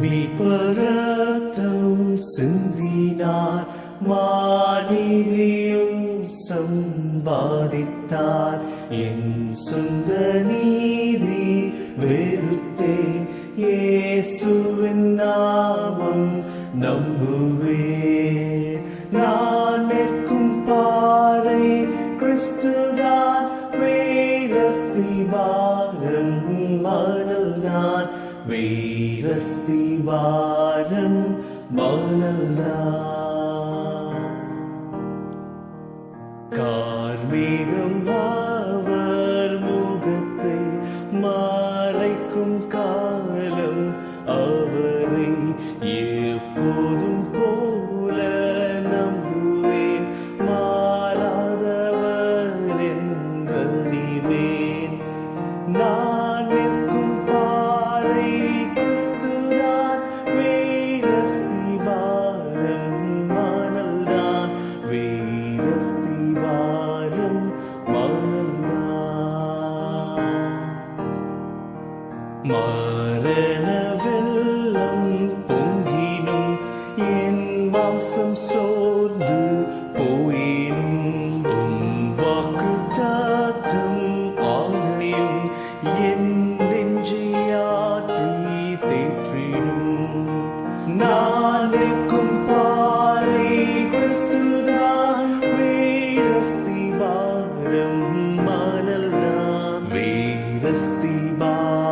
மீட்பரத்தம் சிந்தினார் மாநிலியும் சம்பாதித்தார். என் சொந்த நீதி வெறுத்தே இயேசுவின் நாமம் நம்புவே. நான் நிற்கும் பாறை கிறிஸ்துதான் வேரஸ்தி பாரம் மணல்தான். வேரஸ்தி வாரம் மணல்தான் கார்மேகம் அவர் முகத்தை மறைக்கும் காலம் அவர் மரண வெள்ளம் பொங்கினும் என் மாம்சம் சோர்ந்து போயினும் உம் வாக்கு தாத்தம் ஆணையும் என் நெஞ்சியாற்றி தேற்றிடும் நான் நிற்கும் பாறை கிறிஸ்துதான் வேரஸ்தி பாரம் மணல்தான் வீரஸ்தி பாரம்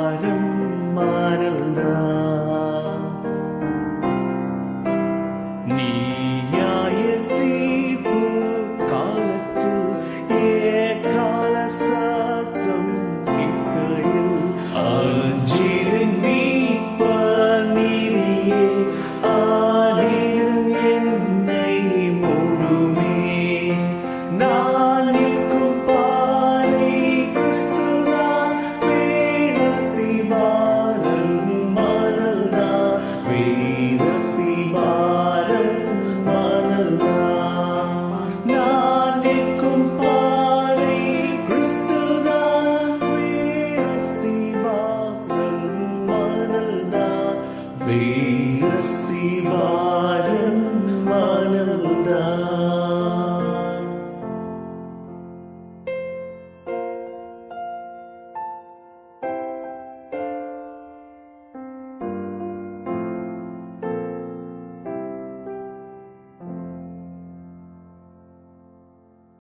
கிறிஸ்துதான் வேரஸ்தி பாரம் மணல்தான்